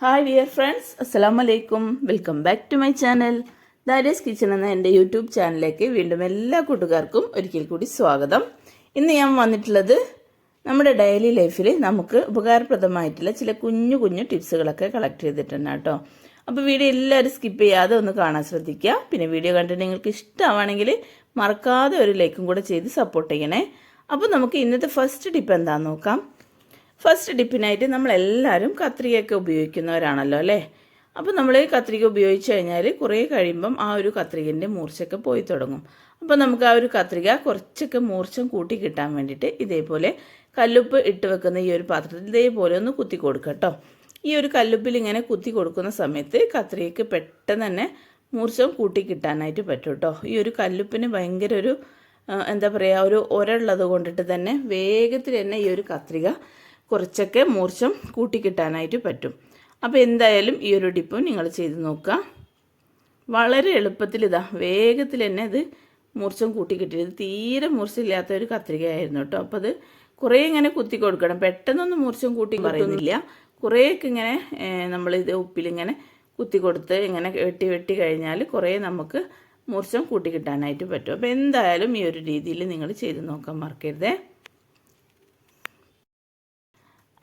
Hi dear friends അസ്സലാമു വലൈക്കും welcome back to my channel Daris kitchen എന്ന എന്റെ യൂട്യൂബ് ചാനലിലേക്ക് വീണ്ടും എല്ലാ കൂട്ടുകാർക്കും ഒരിക്കൽ കൂടി സ്വാഗതം. ഇന്ന് ഞാൻ വന്നിട്ടുള്ളത് നമ്മുടെ ഡെയിലി ലൈഫിൽ നമുക്ക് ഉപകാരപ്രദമായിട്ടുള്ള ചില കുഞ്ഞു കുഞ്ഞു ടിപ്സുകളൊക്കെ കളക്ട് ചെയ്തിട്ടുണ്ട് കേട്ടോ. അപ്പോൾ വീഡിയോ എല്ലാവരും സ്കിപ്പ് ചെയ്യാതെ ഒന്ന് കാണാൻ ശ്രദ്ധിക്കുക. പിന്നെ വീഡിയോ കണ്ടിട്ട് നിങ്ങൾക്ക് ഇഷ്ടമാണെങ്കിൽ മറക്കാതെ ഒരു ലൈക്കും കൂടെ ചെയ്ത് സപ്പോർട്ട് ചെയ്യണേ. അപ്പോൾ നമുക്ക് ഇന്നത്തെ ഫസ്റ്റ് ടിപ്പ് എന്താണെന്ന് നോക്കാം. ഫസ്റ്റ് ഡിപ്പിനായിട്ട് നമ്മളെല്ലാവരും കത്രികയൊക്കെ ഉപയോഗിക്കുന്നവരാണല്ലോ അല്ലേ? അപ്പോൾ നമ്മൾ കത്രിക ഉപയോഗിച്ച് കഴിഞ്ഞാൽ കുറേ കഴിയുമ്പം ആ ഒരു കത്രികന്റെ മൂർച്ചയൊക്കെ പോയി തുടങ്ങും. അപ്പോൾ നമുക്ക് ആ ഒരു കത്രിക കുറച്ചൊക്കെ മൂർച്ചം കൂട്ടി കിട്ടാൻ വേണ്ടിയിട്ട് ഇതേപോലെ കല്ലുപ്പ് ഇട്ട് വെക്കുന്ന ഈ ഒരു പാത്രത്തിൽ ഇതേപോലെ ഒന്ന് കുത്തി കൊടുക്കുക കേട്ടോ. ഈ ഒരു കല്ലുപ്പിൽ ഇങ്ങനെ കുത്തി കൊടുക്കുന്ന സമയത്ത് കത്രികയ്ക്ക് പെട്ടെന്ന് തന്നെ മൂർച്ചം കൂട്ടി കിട്ടാനായിട്ട് പറ്റും കേട്ടോ. ഈ ഒരു കല്ലുപ്പിന് ഭയങ്കര ഒരു എന്താ പറയുക ഒരു ഒരള്ളത് കൊണ്ടിട്ട് തന്നെ വേഗത്തിൽ തന്നെ ഈ ഒരു കത്രിക കുറച്ചൊക്കെ മൂർച്ചം കൂട്ടിക്കിട്ടാനായിട്ട് പറ്റും. അപ്പോൾ എന്തായാലും ഈ ഒരു ടിപ്പും നിങ്ങൾ ചെയ്ത് നോക്കുക. വളരെ എളുപ്പത്തിൽ ഇതാ വേഗത്തിൽ തന്നെ ഇത് മൂർച്ചം കൂട്ടിക്കിട്ടി ഇത് തീരെ മൂർച്ചയില്ലാത്ത ഒരു കത്രികയായിരുന്നു കേട്ടോ. അപ്പോൾ അത് കുറേ ഇങ്ങനെ കുത്തി കൊടുക്കണം. പെട്ടെന്നൊന്നും മൂർച്ചം കൂട്ടി പറയുന്നില്ല. കുറേയൊക്കെ ഇങ്ങനെ നമ്മൾ ഇത് ഉപ്പിലിങ്ങനെ കുത്തി കൊടുത്ത് ഇങ്ങനെ വെട്ടി വെട്ടി കഴിഞ്ഞാൽ കുറേ നമുക്ക് മൂർച്ചം കൂട്ടി കിട്ടാനായിട്ട് പറ്റും. അപ്പോൾ എന്തായാലും ഈ ഒരു രീതിയിൽ നിങ്ങൾ ചെയ്ത് നോക്കാൻ മറക്കരുതേ.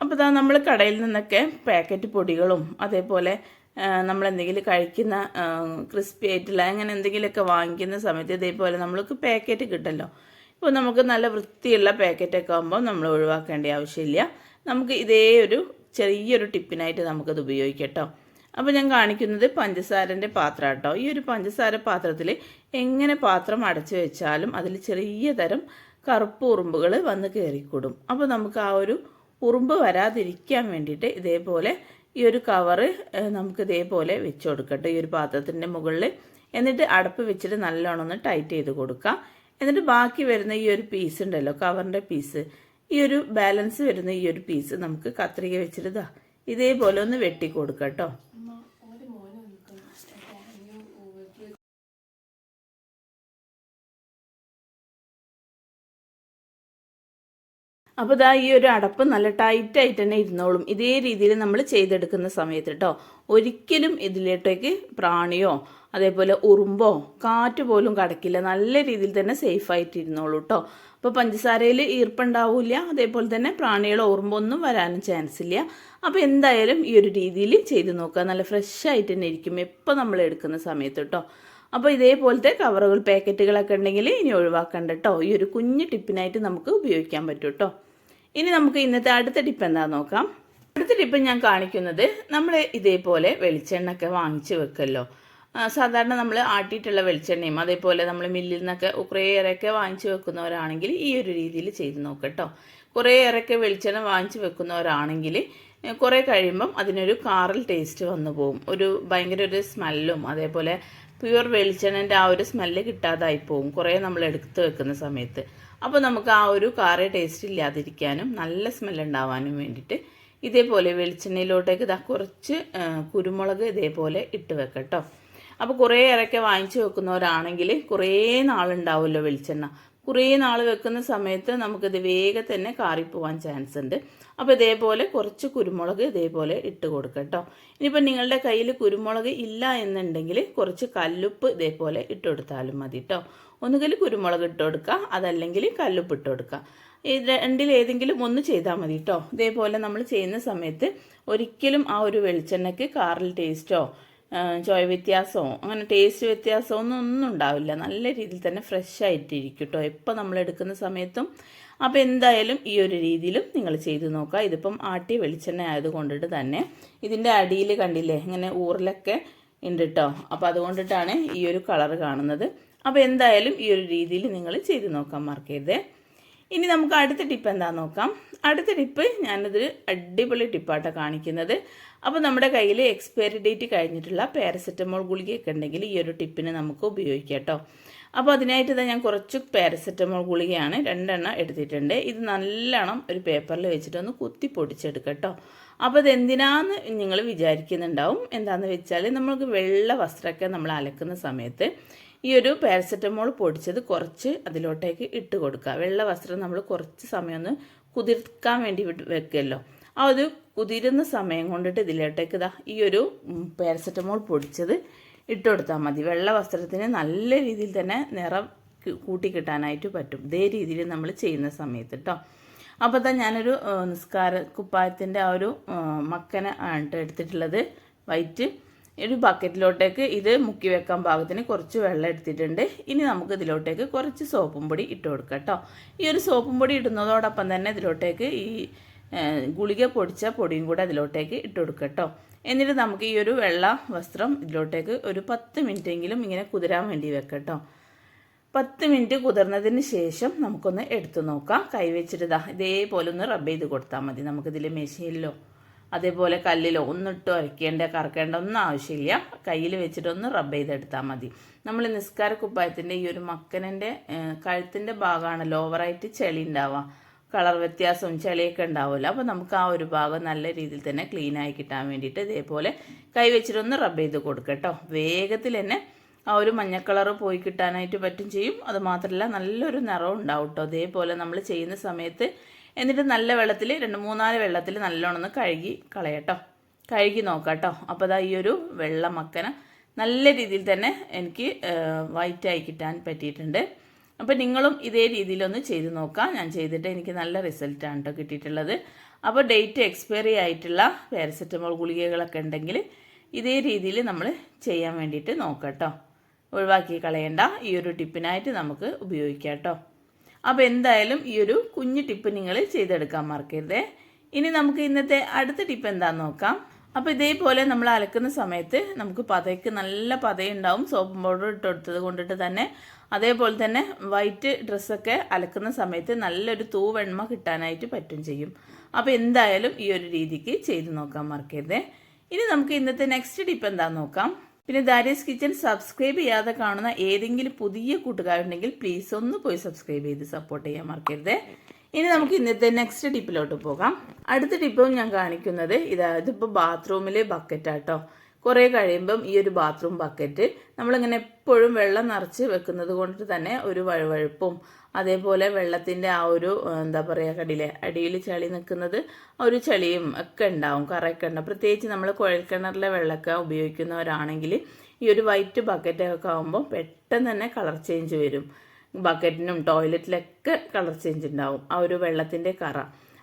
അപ്പോൾ ഇതാ നമ്മൾ കടയിൽ നിന്നൊക്കെ പാക്കറ്റ് പൊടികളും അതേപോലെ നമ്മൾ എന്തെങ്കിലും കഴിക്കുന്ന ക്രിസ്പി ആയിട്ടുള്ള അങ്ങനെ എന്തെങ്കിലുമൊക്കെ വാങ്ങിക്കുന്ന സമയത്ത് ഇതേപോലെ നമ്മൾക്ക് പാക്കറ്റ് കിട്ടല്ലോ. ഇപ്പോൾ നമുക്ക് നല്ല വൃത്തിയുള്ള പാക്കറ്റൊക്കെ ആകുമ്പോൾ നമ്മൾ ഒഴിവാക്കേണ്ട ആവശ്യമില്ല. നമുക്ക് ഇതേ ഒരു ചെറിയൊരു ടിപ്പിനായിട്ട് നമുക്കത് ഉപയോഗിക്കാം കേട്ടോ അപ്പോൾ ഞാൻ കാണിക്കുന്നത് പഞ്ചസാരന്റെ പാത്രം കേട്ടോ ഈ ഒരു പഞ്ചസാര പാത്രത്തിൽ എങ്ങനെ പാത്രം അടച്ചു വെച്ചാലും അതിൽ ചെറിയ തരം കറുപ്പ് ഉറുമ്പുകൾ വന്ന് കയറിക്കൂടും അപ്പോൾ നമുക്ക് ആ ഒരു ഉറുമ്പ് വരാതിരിക്കാൻ വേണ്ടിയിട്ട് ഇതേപോലെ ഈ ഒരു കവറ് നമുക്ക് ഇതേപോലെ വെച്ച് കൊടുക്കട്ടെ. ഈ ഒരു പാത്രത്തിന്റെ മുകളിൽ എന്നിട്ട് അടപ്പ് വെച്ചിട്ട് നല്ലോണം ഒന്ന് ടൈറ്റ് ചെയ്ത് കൊടുക്കുക. എന്നിട്ട് ബാക്കി വരുന്ന ഈ ഒരു പീസ് ഉണ്ടല്ലോ കവറിന്റെ പീസ് ഈ ഒരു ബാലൻസ് വരുന്ന ഈ ഒരു പീസ് നമുക്ക് കത്രിക വെച്ചിട്ട് ഇതാ ഇതേപോലെ ഒന്ന് വെട്ടി കൊടുക്കാം കേട്ടോ അപ്പോൾ ഇതാ ഈ ഒരു അടപ്പ് നല്ല ടൈറ്റായിട്ട് തന്നെ ഇരുന്നോളും. ഇതേ രീതിയിൽ നമ്മൾ ചെയ്തെടുക്കുന്ന സമയത്ത് കേട്ടോ ഒരിക്കലും ഇതിലേട്ടേക്ക് പ്രാണിയോ അതേപോലെ ഉറുമ്പോ കാറ്റ് പോലും കടക്കില്ല. നല്ല രീതിയിൽ തന്നെ സേഫ് ആയിട്ട് ഇരുന്നോളൂ കേട്ടോ അപ്പോൾ പഞ്ചസാരയിൽ ഈർപ്പുണ്ടാവില്ല അതേപോലെ തന്നെ പ്രാണികളോ ഉറുമ്പോ ഒന്നും വരാനും ചാൻസ് ഇല്ല. അപ്പോൾ എന്തായാലും ഈ ഒരു രീതിയിൽ ചെയ്ത് നോക്കുക. നല്ല ഫ്രഷ് ആയിട്ട് തന്നെ ഇരിക്കും എപ്പോൾ നമ്മൾ എടുക്കുന്ന സമയത്ത് കേട്ടോ അപ്പോൾ ഇതേപോലത്തെ കവറുകൾ പാക്കറ്റുകളൊക്കെ ഉണ്ടെങ്കിൽ ഇനി ഒഴിവാക്കണ്ട കേട്ടോ ഈ ഒരു കുഞ്ഞ് ടിപ്പിനായിട്ട് നമുക്ക് ഉപയോഗിക്കാൻ പറ്റും കേട്ടോ ഇനി നമുക്ക് ഇന്നത്തെ അടുത്ത ടിപ്പ് എന്താണെന്ന് നോക്കാം. അടുത്ത ടിപ്പ് ഞാൻ കാണിക്കുന്നത് നമ്മൾ ഇതേപോലെ വെളിച്ചെണ്ണ ഒക്കെ വാങ്ങിച്ച് വെക്കല്ലോ. സാധാരണ നമ്മൾ ആട്ടിയിട്ടുള്ള വെളിച്ചെണ്ണയും അതേപോലെ നമ്മൾ മില്ലിൽ നിന്നൊക്കെ കുറേയേറെയൊക്കെ വാങ്ങിച്ച് വെക്കുന്നവരാണെങ്കിൽ ഈ ഒരു രീതിയിൽ ചെയ്ത് നോക്കട്ടോ കുറേയേറെയൊക്കെ വെളിച്ചെണ്ണ വാങ്ങിച്ച് വെക്കുന്നവരാണെങ്കിൽ കുറേ കഴിയുമ്പം അതിനൊരു കാറൽ ടേസ്റ്റ് വന്നു പോകും ഒരു ഭയങ്കര ഒരു സ്മെല്ലും അതേപോലെ പ്യുവർ വെളിച്ചെണ്ണന്റെ ആ ഒരു സ്മെല്ല് കിട്ടാതായി പോകും കുറേ നമ്മൾ എടുത്ത് വെക്കുന്ന സമയത്ത്. അപ്പോൾ നമുക്ക് ആ ഒരു കാറ ടേസ്റ്റ് ഇല്ലാതിരിക്കാനും നല്ല സ്മെല്ല് ഉണ്ടാവാനും വേണ്ടിയിട്ട് ഇതേപോലെ വെളിച്ചെണ്ണയിലോട്ടേക്ക് ഇതാ കുറച്ച് കുരുമുളക് ഇതേപോലെ ഇട്ട് വെക്കട്ടോ. അപ്പോൾ കുറേ ഇറക്കെ വാങ്ങിച്ചു വെക്കുന്നവരാണെങ്കിൽ കുറേ നാളുണ്ടാവുമല്ലോ വെളിച്ചെണ്ണ. കുറേ നാൾ വെക്കുന്ന സമയത്ത് നമുക്കിത് വേഗം തന്നെ കാറിപ്പോവാൻ ചാൻസ് ഉണ്ട്. അപ്പോൾ ഇതേപോലെ കുറച്ച് കുരുമുളക് ഇതേപോലെ ഇട്ട് കൊടുക്കുക കേട്ടോ ഇനിയിപ്പോൾ നിങ്ങളുടെ കയ്യിൽ കുരുമുളക് ഇല്ല എന്നുണ്ടെങ്കിൽ കുറച്ച് കല്ലുപ്പ് ഇതേപോലെ ഇട്ട് കൊടുത്താലും മതി കേട്ടോ ഒന്നുകിൽ കുരുമുളക് ഇട്ട് കൊടുക്കുക അതല്ലെങ്കിൽ കല്ലുപ്പ് ഇട്ട് കൊടുക്കുക. ഈ രണ്ടിൽ ഏതെങ്കിലും ഒന്ന് ചെയ്താൽ മതി കേട്ടോ ഇതേപോലെ നമ്മൾ ചെയ്യുന്ന സമയത്ത് ഒരിക്കലും ആ ഒരു വെളിച്ചെണ്ണയ്ക്ക് കാറിൽ ടേസ്റ്റോ ചോയ വ്യത്യാസമോ അങ്ങനെ ടേസ്റ്റ് വ്യത്യാസമോ ഒന്നും ഒന്നും ഉണ്ടാവില്ല. നല്ല രീതിയിൽ തന്നെ ഫ്രഷ് ആയിട്ടിരിക്കും കേട്ടോ എപ്പോൾ നമ്മൾ എടുക്കുന്ന സമയത്തും. അപ്പോൾ എന്തായാലും ഈ ഒരു രീതിയിലും നിങ്ങൾ ചെയ്ത് നോക്കുക. ഇതിപ്പം ആട്ടിയ വെളിച്ചെണ്ണ ആയതുകൊണ്ടിട്ട് തന്നെ ഇതിന്റെ അടിയിൽ കണ്ടില്ലേ ഇങ്ങനെ ഊറിലൊക്കെ ഉണ്ട് കേട്ടോ അപ്പോൾ അതുകൊണ്ടിട്ടാണ് ഈ ഒരു കളർ കാണുന്നത്. അപ്പോൾ എന്തായാലും ഈ ഒരു രീതിയിൽ നിങ്ങൾ ചെയ്ത് നോക്കാൻ മറക്കരുത്. ഇനി നമുക്ക് അടുത്ത ടിപ്പ് എന്താ നോക്കാം. അടുത്ത ടിപ്പ് ഞാനതൊരു അടിപൊളി ടിപ്പാട്ടോ കാണിക്കുന്നത്. അപ്പോൾ നമ്മുടെ കയ്യിൽ എക്സ്പയറി ഡേറ്റ് കഴിഞ്ഞിട്ടുള്ള പാരസെറ്റമോൾ ഗുളികയൊക്കെ ഉണ്ടെങ്കിൽ ഈ ഒരു ടിപ്പിന് നമുക്ക് ഉപയോഗിക്കാം കേട്ടോ. അപ്പോൾ അതിനായിട്ട് ഞാൻ കുറച്ച് പാരസെറ്റമോൾ ഗുളികയാണ് രണ്ടെണ്ണം എടുത്തിട്ടുണ്ട്. ഇത് നല്ലോണം ഒരു പേപ്പറിൽ വെച്ചിട്ട് ഒന്ന് കുത്തി പൊടിച്ചെടുക്കുക കേട്ടോ. അപ്പോൾ ഇത് എന്തിനാന്ന് നിങ്ങൾ വിചാരിക്കുന്നുണ്ടാവും. എന്താണെന്ന് വെച്ചാൽ നമ്മൾക്ക് വെള്ള വസ്ത്രമൊക്കെ നമ്മൾ അലക്കുന്ന സമയത്ത് ഈ ഒരു പാരസെറ്റമോൾ പൊടിച്ചത് കുറച്ച് അതിലോട്ടേക്ക് ഇട്ട് കൊടുക്കുക. വെള്ള വസ്ത്രം നമ്മൾ കുറച്ച് സമയം ഒന്ന് കുതിർക്കാൻ വേണ്ടി വെക്കുമല്ലോ ആ ഒരു കുതിരുന്ന സമയം കൊണ്ടിട്ട് ഇതിലോട്ടേക്ക് ഇതാ ഈ ഒരു പാരസെറ്റമോൾ പൊടിച്ചത് ഇട്ട് കൊടുത്താൽ മതി. വെള്ള വസ്ത്രത്തിന് നല്ല രീതിയിൽ തന്നെ നിറം കൂട്ടിക്കിട്ടാനായിട്ട് കൂട്ടി കിട്ടാനായിട്ട് പറ്റും. ഇതേ രീതിയിൽ നമ്മൾ ചെയ്യുന്ന സമയത്ത് കേട്ടോ അപ്പോൾ തന്നെ ഞാനൊരു നിസ്കാര കുപ്പായത്തിന്റെ ആ ഒരു മക്കനെ ആണ് ട്ടോ എടുത്തിട്ടുള്ളത്. വൈറ്റ്. ഒരു ബക്കറ്റിലോട്ടേക്ക് ഇത് മുക്കി വെക്കാൻ പാകത്തിന് കുറച്ച് വെള്ളം എടുത്തിട്ടുണ്ട്. ഇനി നമുക്ക് ഇതിലോട്ടേക്ക് കുറച്ച് സോപ്പും പൊടി ഇട്ട് കൊടുക്കാം കേട്ടോ ഈ ഒരു സോപ്പും പൊടി ഇടുന്നതോടൊപ്പം തന്നെ ഇതിലോട്ടേക്ക് ഈ ഗുളിക പൊടിച്ച പൊടിയും കൂടെ അതിലോട്ടേക്ക് ഇട്ട് കൊടുക്കുക കേട്ടോ എന്നിട്ട് നമുക്ക് ഈ ഒരു വെള്ള വസ്ത്രം ഇതിലോട്ടേക്ക് ഒരു പത്ത് മിനിറ്റെങ്കിലും ഇങ്ങനെ കുതിരാൻ വേണ്ടി വെക്കാം കേട്ടോ പത്ത് മിനിറ്റ് കുതിർന്നതിന് ശേഷം നമുക്കൊന്ന് എടുത്തു നോക്കാം. കൈ വെച്ചിട്ട് ഇതാ ഇതേപോലെ ഒന്ന് റബ്ബ് ചെയ്ത് കൊടുത്താൽ മതി. നമുക്കിതിൽ മെഷീനിലോ അതേപോലെ കല്ലിലോ ഒന്നിട്ട് അരയ്ക്കേണ്ട കറക്കേണ്ട ഒന്നും ആവശ്യമില്ല. കയ്യിൽ വെച്ചിട്ടൊന്ന് റബ്ബ് ചെയ്തെടുത്താൽ മതി. നമ്മൾ നിസ്കാര കുപ്പായത്തിന്റെ ഈ ഒരു മക്കനന്റെ കഴുത്തിന്റെ ഭാഗമാണ് ലോവറായിട്ട് ചെളി ഉണ്ടാവുക. കളർ വ്യത്യാസവും ചെളിയൊക്കെ ഉണ്ടാവുമല്ലോ. അപ്പോൾ നമുക്ക് ആ ഒരു ഭാഗം നല്ല രീതിയിൽ തന്നെ ക്ലീൻ ആയി കിട്ടാൻ വേണ്ടിയിട്ട് ഇതേപോലെ കൈ വെച്ചിട്ടൊന്ന് റബ്ബ് ചെയ്ത് കൊടുക്കുക കേട്ടോ. വേഗത്തിൽ തന്നെ ആ ഒരു മഞ്ഞ കളർ പോയി കിട്ടാനായിട്ട് പറ്റും ചെയ്യും. അത് മാത്രമല്ല നല്ലൊരു നിറം ഉണ്ടാവും കേട്ടോ. അതേപോലെ നമ്മൾ ചെയ്യുന്ന സമയത്ത് എന്നിട്ട് നല്ല വെള്ളത്തിൽ രണ്ട് മൂന്നാൽ വെള്ളത്തിൽ നല്ലോണം ഒന്ന് കഴുകി കളയട്ടോ. കഴുകി നോക്കാട്ടോ. കേട്ടോ അപ്പോൾ അതാ ഈ ഒരു വെള്ള മക്കന നല്ല രീതിയിൽ തന്നെ എനിക്ക് വൈറ്റായി കിട്ടാൻ പറ്റിയിട്ടുണ്ട്. അപ്പോൾ നിങ്ങളും ഇതേ രീതിയിലൊന്ന് ചെയ്ത് നോക്കാം. ഞാൻ ചെയ്തിട്ട് എനിക്ക് നല്ല റിസൾട്ടാണ് കേട്ടോ കിട്ടിയിട്ടുള്ളത്. അപ്പോൾ ഡേറ്റ് എക്സ്പയറി ആയിട്ടുള്ള പാരസെറ്റമോൾ ഗുളികകളൊക്കെ ഉണ്ടെങ്കിൽ ഇതേ രീതിയിൽ നമ്മൾ ചെയ്യാൻ വേണ്ടിയിട്ട് നോക്കാം കേട്ടോ ഒഴിവാക്കി കളയേണ്ട. ഈ ഒരു ടിപ്പിനായിട്ട് നമുക്ക് ഉപയോഗിക്കാം കേട്ടോ അപ്പോൾ എന്തായാലും ഈ ഒരു കുഞ്ഞു ടിപ്പ് നിങ്ങൾ ചെയ്തെടുക്കാൻ മറക്കരുതേ. ഇനി നമുക്ക് ഇന്നത്തെ അടുത്ത ടിപ്പ് എന്താണെന്ന് നോക്കാം. അപ്പോൾ ഇതേപോലെ നമ്മൾ അലക്കുന്ന സമയത്ത് നമുക്ക് പതയ്ക്ക് നല്ല പതയുണ്ടാവും. സോപ്പ് പൗഡർ ഇട്ട് കൊടുത്തത് കൊണ്ടിട്ട് തന്നെ. അതേപോലെ തന്നെ വൈറ്റ് ഡ്രസ്സൊക്കെ അലക്കുന്ന സമയത്ത് നല്ലൊരു തൂവെണ്മ കിട്ടാനായിട്ട് പറ്റും ചെയ്യും. അപ്പോൾ എന്തായാലും ഈ ഒരു രീതിക്ക് ചെയ്ത് നോക്കാൻ മറക്കരുതേ. ഇനി നമുക്ക് ഇന്നത്തെ നെക്സ്റ്റ് ടിപ്പ് എന്താണെന്ന് നോക്കാം. പിന്നെ ദാരീസ് കിച്ചൺ സബ്സ്ക്രൈബ് ചെയ്യാതെ കാണുന്ന ഏതെങ്കിലും പുതിയ കൂട്ടുകാരുണ്ടെങ്കിൽ പ്ലീസ് ഒന്ന് പോയി സബ്സ്ക്രൈബ് ചെയ്ത് സപ്പോർട്ട് ചെയ്യാൻ മറക്കരുത്. ഇനി നമുക്ക് ഇന്നത്തെ നെക്സ്റ്റ് ടിപ്പിലോട്ട് പോകാം. അടുത്ത ടിപ്പും ഞാൻ കാണിക്കുന്നത് ഇതാ ഇപ്പോൾ ബാത്റൂമിലെ ബക്കറ്റാട്ടോ കുറേ കഴിയുമ്പം ഈ ഒരു ബാത്റൂം ബക്കറ്റ് നമ്മളിങ്ങനെ എപ്പോഴും വെള്ളം നിറച്ച് വെക്കുന്നത് കൊണ്ട് തന്നെ ഒരു വഴുവഴുപ്പും അതേപോലെ വെള്ളത്തിന്റെ ആ ഒരു എന്താ പറയുക കടിയിലെ അടിയിൽ ചളി നിൽക്കുന്നത് ഒരു ചളിയും ഒക്കെ ഉണ്ടാവും കറയൊക്കെ ഉണ്ടാവും. പ്രത്യേകിച്ച് നമ്മൾ കുഴൽക്കിണറിലെ വെള്ളമൊക്കെ ഉപയോഗിക്കുന്നവരാണെങ്കിൽ ഈ ഒരു വൈറ്റ് ബക്കറ്റൊക്കെ ആകുമ്പോൾ പെട്ടെന്ന് തന്നെ കളർ ചേഞ്ച് വരും. ബക്കറ്റിനും ടോയ്ലറ്റിലൊക്കെ കളർ ചേഞ്ച് ഉണ്ടാവും ആ ഒരു വെള്ളത്തിന്റെ കറ.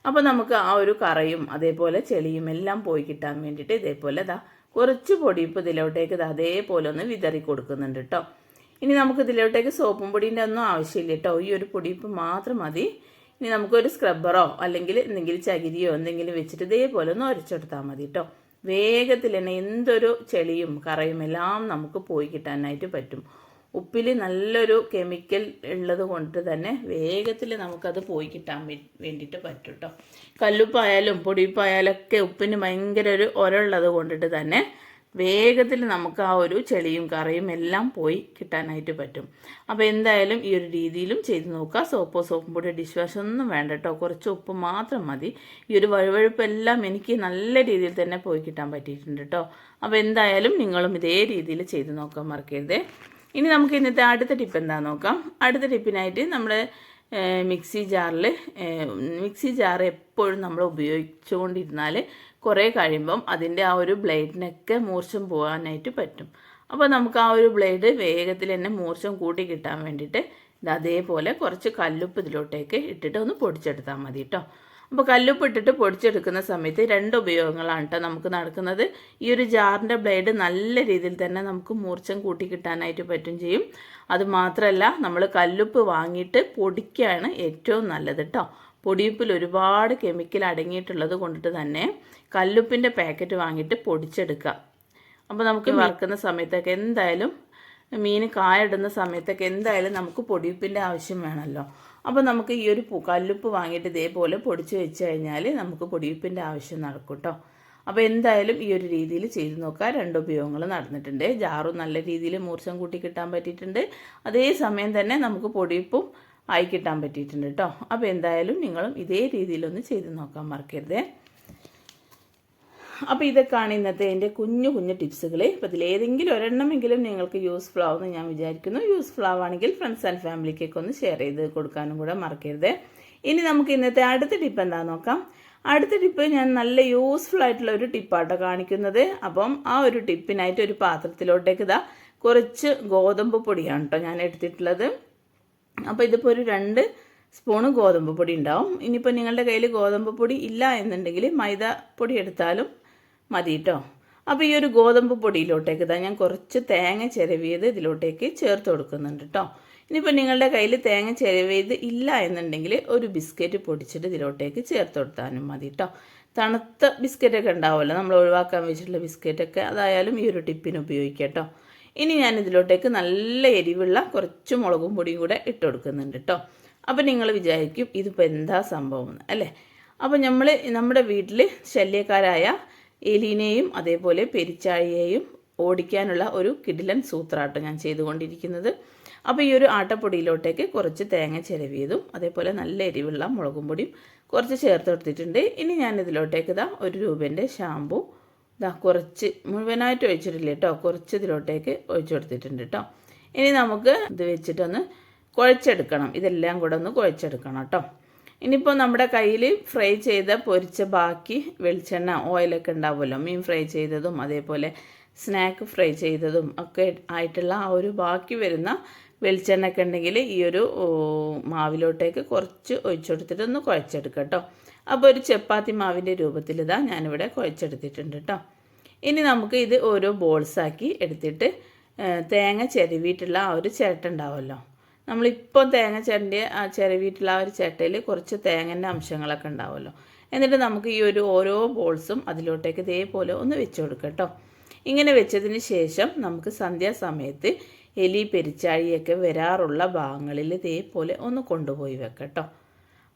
അപ്പോൾ നമുക്ക് ആ ഒരു കറയും അതേപോലെ ചെളിയും എല്ലാം പോയി കിട്ടാൻ വേണ്ടിയിട്ട് ഇതേപോലെ ദാ കുറച്ച് പൊടിയിപ്പ് ഇതിലോട്ടേക്ക് ഇത് അതേപോലെ ഒന്ന് വിതറി കൊടുക്കുന്നുണ്ട് കേട്ടോ ഇനി നമുക്ക് ഇതിലോട്ടേക്ക് സോപ്പും പൊടീന്റെ ഒന്നും ആവശ്യമില്ല കേട്ടോ ഈ ഒരു പൊടിയിപ്പ് മാത്രം മതി. ഇനി നമുക്കൊരു സ്ക്രബ്ബറോ അല്ലെങ്കിൽ എന്തെങ്കിലും ചകിരിയോ എന്തെങ്കിലും വെച്ചിട്ട് ഇതേപോലെ ഒന്ന് ഉരച്ചെടുത്താൽ മതി കേട്ടോ വേഗത്തിൽ തന്നെ എന്തൊരു ചെളിയും കറയും എല്ലാം നമുക്ക് പോയി കിട്ടാനായിട്ട് പറ്റും. ഉപ്പിൽ നല്ലൊരു കെമിക്കൽ ഉള്ളത് കൊണ്ട് തന്നെ വേഗത്തിൽ നമുക്കത് പോയി കിട്ടാൻ വേണ്ടിയിട്ട് പറ്റും കേട്ടോ കല്ലുപ്പായാലും പൊടിപ്പായാലും ഒക്കെ ഉപ്പിന് ഭയങ്കര ഒരു ഒരുള്ളത് കൊണ്ടിട്ട് തന്നെ വേഗത്തിൽ നമുക്ക് ആ ഒരു ചെളിയും കറിയും എല്ലാം പോയി കിട്ടാനായിട്ട് പറ്റും. അപ്പോൾ എന്തായാലും ഈ ഒരു രീതിയിലും ചെയ്ത് നോക്കുക. സോപ്പോ സോപ്പും പൊടി ഡിഷ് വാഷ് ഒന്നും വേണ്ട കേട്ടോ കുറച്ച് ഉപ്പ് മാത്രം മതി. ഈ ഒരു വഴുവഴുപ്പെല്ലാം എനിക്ക് നല്ല രീതിയിൽ തന്നെ പോയി കിട്ടാൻ പറ്റിയിട്ടുണ്ട് കേട്ടോ അപ്പോൾ എന്തായാലും നിങ്ങളും ഇതേ രീതിയിൽ ചെയ്ത് നോക്കാൻ മറക്കരുതേ. ഇനി നമുക്ക് ഇന്നത്തെ അടുത്ത ടിപ്പ് എന്താണെന്ന് നോക്കാം. അടുത്ത ടിപ്പിനായിട്ട് നമ്മൾ മിക്സി ജാറിൽ മിക്സി ജാർ എപ്പോഴും നമ്മൾ ഉപയോഗിച്ചുകൊണ്ടിരുന്നാൽ കുറേ കഴിയുമ്പം അതിന്റെ ആ ഒരു ബ്ലേഡിനൊക്കെ മൂർച്ചം പോകാനായിട്ട് പറ്റും. അപ്പോൾ നമുക്ക് ആ ഒരു ബ്ലേഡ് വേഗത്തിൽ തന്നെ മൂർച്ചം കൂട്ടി കിട്ടാൻ വേണ്ടിയിട്ട് ഇത് അതേപോലെ കുറച്ച് കല്ലുപ്പ് ഇതിലോട്ടേക്ക് ഇട്ടിട്ട് ഒന്ന് പൊടിച്ചെടുത്താൽ മതി കേട്ടോ അപ്പോൾ കല്ലുപ്പ് ഇട്ടിട്ട് പൊടിച്ചെടുക്കുന്ന സമയത്ത് രണ്ട് ഉപയോഗങ്ങളാണ് കേട്ടോ നമുക്ക് നടക്കുന്നത്. ഈ ഒരു ജാറിന്റെ ബ്ലേഡ് നല്ല രീതിയിൽ തന്നെ നമുക്ക് മൂർച്ചം കൂട്ടി കിട്ടാനായിട്ട് പറ്റും ചെയ്യും. അതുമാത്രമല്ല നമ്മൾ കല്ലുപ്പ് വാങ്ങിയിട്ട് പൊടിക്കുകയാണ് ഏറ്റവും നല്ലത് കേട്ടോ പൊടിയുപ്പിൽ ഒരുപാട് കെമിക്കൽ അടങ്ങിയിട്ടുള്ളത് കൊണ്ടിട്ട് തന്നെ കല്ലുപ്പിന്റെ പാക്കറ്റ് വാങ്ങിയിട്ട് പൊടിച്ചെടുക്കുക. അപ്പോൾ നമുക്ക് വറുക്കുന്ന സമയത്തൊക്കെ എന്തായാലും മീൻ കായിടുന്ന സമയത്തൊക്കെ എന്തായാലും നമുക്ക് പൊടിയുപ്പിന്റെ ആവശ്യം വേണമല്ലോ അപ്പോൾ നമുക്ക് ഈ ഒരു കല്ലുപ്പ് വാങ്ങിയിട്ട് ഇതേപോലെ പൊടിച്ച് വെച്ച് കഴിഞ്ഞാൽ നമുക്ക് പൊടിയുപ്പിന്റെ ആവശ്യം നടക്കും കേട്ടോ അപ്പോൾ എന്തായാലും ഈ ഒരു രീതിയിൽ ചെയ്ത് നോക്കുക രണ്ട് ഉപയോഗങ്ങൾ നടന്നിട്ടുണ്ട്. ജാറും നല്ല രീതിയിൽ മൂർച്ചം കൂട്ടി കിട്ടാൻ പറ്റിയിട്ടുണ്ട്. അതേ സമയം തന്നെ നമുക്ക് പൊടിയുപ്പും ആയി കിട്ടാൻ പറ്റിയിട്ടുണ്ട് കേട്ടോ അപ്പോൾ എന്തായാലും നിങ്ങളും ഇതേ രീതിയിലൊന്ന് ചെയ്ത് നോക്കാൻ മറക്കരുതേ. അപ്പോൾ ഇതൊക്കെയാണ് ഇന്നത്തെ എന്റെ കുഞ്ഞു കുഞ്ഞു ടിപ്സുകൾ ഇതിൽ ഇതിലേതെങ്കിലും ഒരെണ്ണമെങ്കിലും നിങ്ങൾക്ക് യൂസ്ഫുൾ ആവുമെന്ന് ഞാൻ വിചാരിക്കുന്നു. യൂസ്ഫുൾ ആവുകയാണെങ്കിൽ ഫ്രണ്ട്സ് ആൻഡ് ഫാമിലിക്കൊക്കെ ഒന്ന് ഷെയർ ചെയ്ത് കൊടുക്കാനും കൂടെ മറക്കരുത്. ഇനി നമുക്ക് ഇന്നത്തെ അടുത്ത ടിപ്പ് എന്താണെന്ന് നോക്കാം. അടുത്ത ടിപ്പ് ഞാൻ നല്ല യൂസ്ഫുൾ ആയിട്ടുള്ള ഒരു ടിപ്പാട്ടോ കാണിക്കുന്നത്. അപ്പം ആ ഒരു ടിപ്പിനായിട്ട് ഒരു പാത്രത്തിലോട്ടേക്ക് ഇതാ കുറച്ച് ഗോതമ്പ് പൊടിയാണ് കേട്ടോ ഞാൻ എടുത്തിട്ടുള്ളത്. അപ്പോൾ ഇതിപ്പോൾ ഒരു രണ്ട് സ്പൂണ് ഗോതമ്പ് പൊടി ഉണ്ടാവും. ഇനിയിപ്പോൾ നിങ്ങളുടെ കയ്യിൽ ഗോതമ്പ് പൊടി ഇല്ല എന്നുണ്ടെങ്കിൽ മൈദ പൊടി എടുത്താലും മതി കേട്ടോ അപ്പോൾ ഈ ഒരു ഗോതമ്പ് പൊടിയിലോട്ടേക്ക് ഇതാ ഞാൻ കുറച്ച് തേങ്ങ ചിരവിയത് ഇതിലോട്ടേക്ക് ചേർത്ത് കൊടുക്കുന്നുണ്ട് കേട്ടോ ഇനിയിപ്പോൾ നിങ്ങളുടെ കയ്യിൽ തേങ്ങ ചിരവിയത് ഇല്ല എന്നുണ്ടെങ്കിൽ ഒരു ബിസ്ക്കറ്റ് പൊടിച്ചിട്ട് ഇതിലോട്ടേക്ക് ചേർത്ത് കൊടുത്താലും മതി കേട്ടോ തണുത്ത ബിസ്ക്കറ്റൊക്കെ ഉണ്ടാവുമല്ലോ നമ്മൾ ഒഴിവാക്കാൻ വെച്ചിട്ടുള്ള ബിസ്ക്കറ്റൊക്കെ. അതായാലും ഈ ഒരു ടിപ്പിന് ഉപയോഗിക്കാം കേട്ടോ ഇനി ഞാൻ ഇതിലോട്ടേക്ക് നല്ല എരിവുള്ള കുറച്ച് മുളകും പൊടിയും കൂടെ ഇട്ട് കൊടുക്കുന്നുണ്ട് കേട്ടോ അപ്പോൾ നിങ്ങൾ വിചാരിക്കും ഇതിപ്പോൾ എന്താ സംഭവം അല്ലേ? അപ്പോൾ നമ്മൾ നമ്മുടെ വീട്ടിൽ ശല്യക്കാരായ എലീനെയും അതേപോലെ പെരിച്ചാഴിയെയും ഓടിക്കാനുള്ള ഒരു കിടിലൻ സൂത്രാട്ടം ഞാൻ ചെയ്തുകൊണ്ടിരിക്കുന്നത്. അപ്പോൾ ഈ ഒരു ആട്ടപ്പൊടിയിലോട്ടേക്ക് കുറച്ച് തേങ്ങ ചിരവിയതും അതേപോലെ നല്ല എരിവുള്ള മുളകും പൊടിയും കുറച്ച് ചേർത്ത് കൊടുത്തിട്ടുണ്ട്. ഇനി ഞാൻ ഇതിലോട്ടേക്ക് ഇതാ ഒരു രൂപേന്റെ ഷാമ്പു ഇതാ കുറച്ച് മുഴുവനായിട്ട് ഒഴിച്ചിട്ടില്ല കേട്ടോ കുറച്ച് ഇതിലോട്ടേക്ക് ഒഴിച്ചു കൊടുത്തിട്ടുണ്ട് കേട്ടോ. ഇനി നമുക്ക് ഇത് വെച്ചിട്ടൊന്ന് കുഴച്ചെടുക്കണം ഇതെല്ലാം കൂടെ ഒന്ന് കുഴച്ചെടുക്കണം കേട്ടോ. ഇനിയിപ്പോൾ നമ്മുടെ കയ്യിൽ ഫ്രൈ ചെയ്ത പൊരിച്ച ബാക്കി വെളിച്ചെണ്ണ ഓയിലൊക്കെ ഉണ്ടാവുമല്ലോ. മീൻ ഫ്രൈ ചെയ്തതും അതേപോലെ സ്നാക്ക് ഫ്രൈ ചെയ്തതും ഒക്കെ ആയിട്ടുള്ള ആ ഒരു ബാക്കി വരുന്ന വെളിച്ചെണ്ണ ഒക്കെ ഉണ്ടെങ്കിൽ ഈ ഒരു മാവിലോട്ടേക്ക് കുറച്ച് ഒഴിച്ചെടുത്തിട്ട് ഒന്ന് കുഴച്ചെടുക്കുക കേട്ടോ അപ്പോൾ ഒരു ചപ്പാത്തി മാവിന്റെ രൂപത്തിൽ ഇതാ ഞാനിവിടെ കുഴച്ചെടുത്തിട്ടുണ്ട് കേട്ടോ ഇനി നമുക്ക് ഇത് ഓരോ ബോൾസാക്കി എടുത്തിട്ട് തേങ്ങ ചെരുവിയിട്ടുള്ള ആ ഒരു ചിരട്ട ഉണ്ടാവുമല്ലോ. നമ്മളിപ്പോൾ തേങ്ങ ചിരണ്ടിയ ആ ചിരവിയിട്ടുള്ള ആ ഒരു ചിരട്ടയിൽ കുറച്ച് തേങ്ങന്റെ അംശങ്ങളൊക്കെ ഉണ്ടാവുമല്ലോ. എന്നിട്ട് നമുക്ക് ഈ ഒരു ഓരോ ബോൾസും അതിലോട്ടേക്ക് ഇതേപോലെ ഒന്ന് വെച്ച് കൊടുക്കാം കേട്ടോ. ഇങ്ങനെ വെച്ചതിന് ശേഷം നമുക്ക് സന്ധ്യാസമയത്ത് എലി പെരിച്ചാഴിയൊക്കെ വരാറുള്ള ഭാഗങ്ങളിൽ ഇതേപോലെ ഒന്ന് കൊണ്ടുപോയി വെക്കാം കേട്ടോ.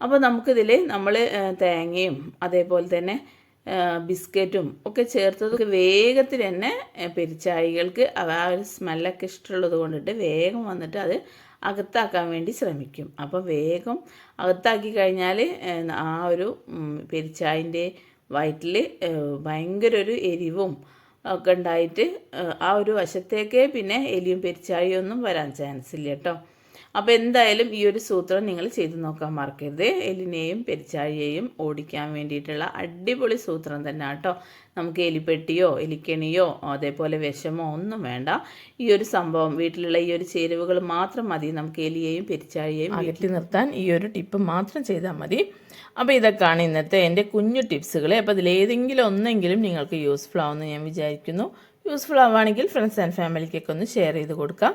അപ്പോൾ നമുക്കിതിൽ നമ്മൾ തേങ്ങയും അതേപോലെ തന്നെ ബിസ്ക്കറ്റും ഒക്കെ ചേർത്തതൊക്കെ വേഗത്തിൽ തന്നെ പെരിച്ചാഴികൾക്ക് ആ ഒരു സ്മെല്ലൊക്കെ ഇഷ്ടമുള്ളത് കൊണ്ടിട്ട് വേഗം വന്നിട്ട് അത് അകത്താക്കാൻ വേണ്ടി ശ്രമിക്കും. അപ്പോൾ വേഗം അകത്താക്കി കഴിഞ്ഞാൽ ആ ഒരു പെരിച്ചായന്റെ വയറ്റിൽ ഭയങ്കര ഒരു എരിവും ഒക്കെ ഉണ്ടായിട്ട് ആ ഒരു വശത്തേക്ക് പിന്നെ എലിയും പെരിച്ചാഴിയും ഒന്നും വരാൻ ചാൻസ് ഇല്ല കേട്ടോ. അപ്പോൾ എന്തായാലും ഈ ഒരു സൂത്രം നിങ്ങൾ ചെയ്തു നോക്കാൻ മറക്കരുത്. എലിനെയും പെരിച്ചാഴിയെയും ഓടിക്കാൻ വേണ്ടിയിട്ടുള്ള അടിപൊളി സൂത്രം തന്നെ കേട്ടോ നമുക്ക് എലിപ്പെട്ടിയോ എലിക്കെണിയോ അതേപോലെ വിഷമോ ഒന്നും വേണ്ട. ഈ ഒരു സംഭവം വീട്ടിലുള്ള ഈ ഒരു ചേരുവകൾ മാത്രം മതി. നമുക്ക് എലിയെയും പെരിച്ചാഴിയെയും അകറ്റി നിർത്താൻ ഈ ഒരു ടിപ്പ് മാത്രം ചെയ്താൽ മതി. അപ്പോൾ ഇതൊക്കെയാണ് ഇന്നത്തെ എന്റെ കുഞ്ഞു ടിപ്സുകൾ അപ്പോൾ ഇതിലേതെങ്കിലും ഒന്നെങ്കിലും നിങ്ങൾക്ക് യൂസ്ഫുൾ ആവുമെന്ന് ഞാൻ വിചാരിക്കുന്നു. യൂസ്ഫുൾ ആവുകയാണെങ്കിൽ ഫ്രണ്ട്സ് ആൻഡ് ഫാമിലിക്കൊക്കെ ഒന്ന് ഷെയർ ചെയ്ത് കൊടുക്കാം.